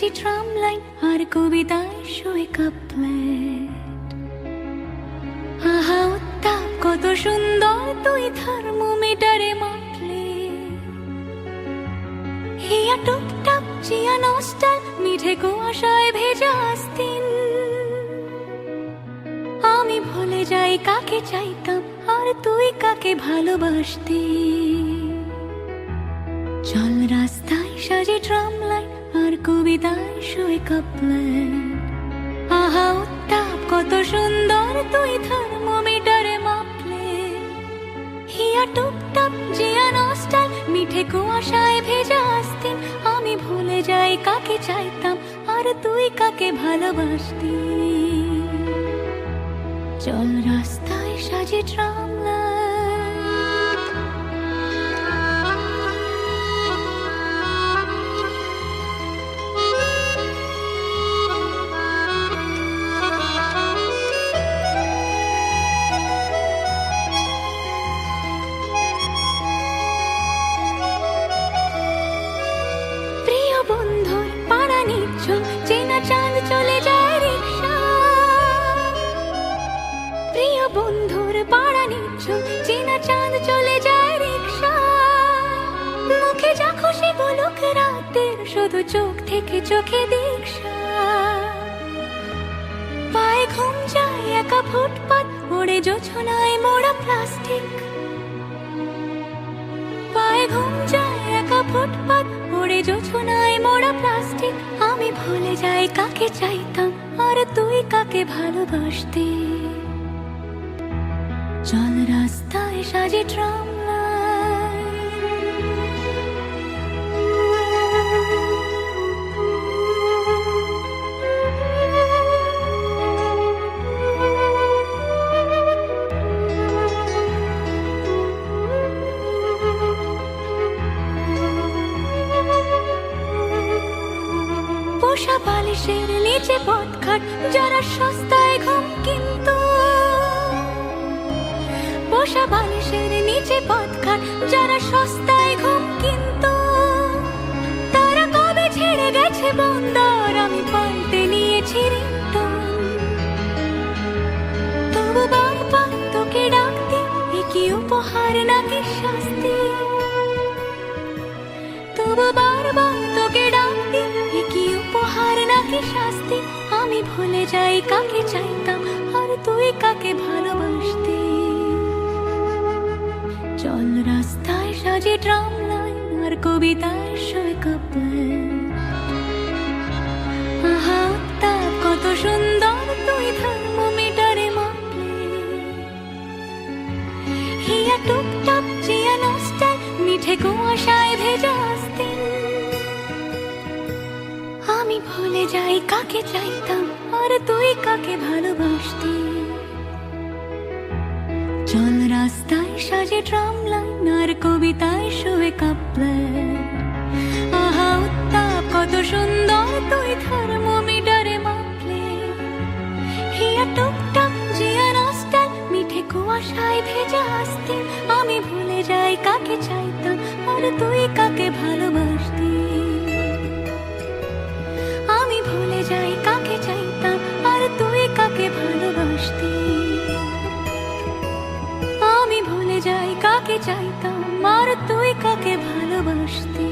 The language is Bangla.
সাজি ট্রাম লাইন আর কবিতায় শুয়ে কাপলেট আহা উত্তাপ কত সুন্দর তুই থার্মোমিটারে মাপলে হিয়া টুকটাপ চিয়া নস্টাল মিঠে কুয়াশায় ভেজা আস্তিন। আমি ভুলে যাই কাকে চাইতাম, আর তুই কাকে ভালোবাসতি। চল রাস্তায় সাজে ট্রাম লাইন আর কবিতায় শুয়ে কাপলেট আহা, উত্তাপ, কত সুন্দর তুই থার্মোমিটারে মাপলে। হিয়া টুকটাপ জিয়া নস্টাল, মিঠে কুয়াশায় ভেজা আসতিন। আমি ভুলে যাই কাকে চাইতাম, আর তুই কাকে ভালোবাসতি। চল রাস্তায় সাজে ট্রাম পাড়া চেনা চাঁদ চলে যায় রিক্সা মুখে যা খুশি বলুক রাতের, শুধু চোখ থেকে চোখে দীক্ষা। পায়ে ঘুম যায় একা ফুটপাত, ওড়ে জোছনায় মোড়া প্লাস্টিক। পায়ে ঘুম যায় একা ফুটপাত, ওড়ে জোছনায় মোড়া প্লাস্টিক। আমি ভুলে যাই কাকে চাইতাম, আর তুই কাকে ভালোবাসতি? চল রাস্তায় সাজে ট্রাম পোষা বালিশের নিচে পথঘাট যারা সস্তায় ঘুম কিন্তু পোষা বালিশের নিচে পথঘাট যারা সস্তায় ঘুম কিন্তু, তারা কবে ছেড়ে গেছে বন্দর? আমি পাল্টে নিয়েছি তবু ডাকতে কি উপহার নাকি শাস্তি? ডাকতে কি শাস্তি? আমি ভুলে যাই, কাকে চাইতাম, আর তুই কাকে ভালোবাসতি চল রাস্তায় সাজে ট্রাম লাইন আর কবিতায় সই আহা উত্তাপ কত সুন্দর তুই থার্মোমিটারে মাপলে। হিয়া টুকটাপ চিয়া নস্টাল মিঠে কুয়াশায় ভেজা আসতেন। আমি ভুলে যাই কাকে চাইতাম আর তুই কাকে ভালোবাসতি। চল রাস্তায় সাজে ট্রাম লাইন আর কবিতায় শুয়ে কাঁপলে। আহা, উত্তাপ, কত সুন্দর তুই থার্মোমিটারে মাপলে। হিয়া টুকটাক জিয়া নস্টাল মিঠে কুয়াশায় ভেজা আসতে, আমি ভুলে যাই কাকে চাইতাম, আর তুই চাইতাম আর তুই কাকে ভালোবাসতি?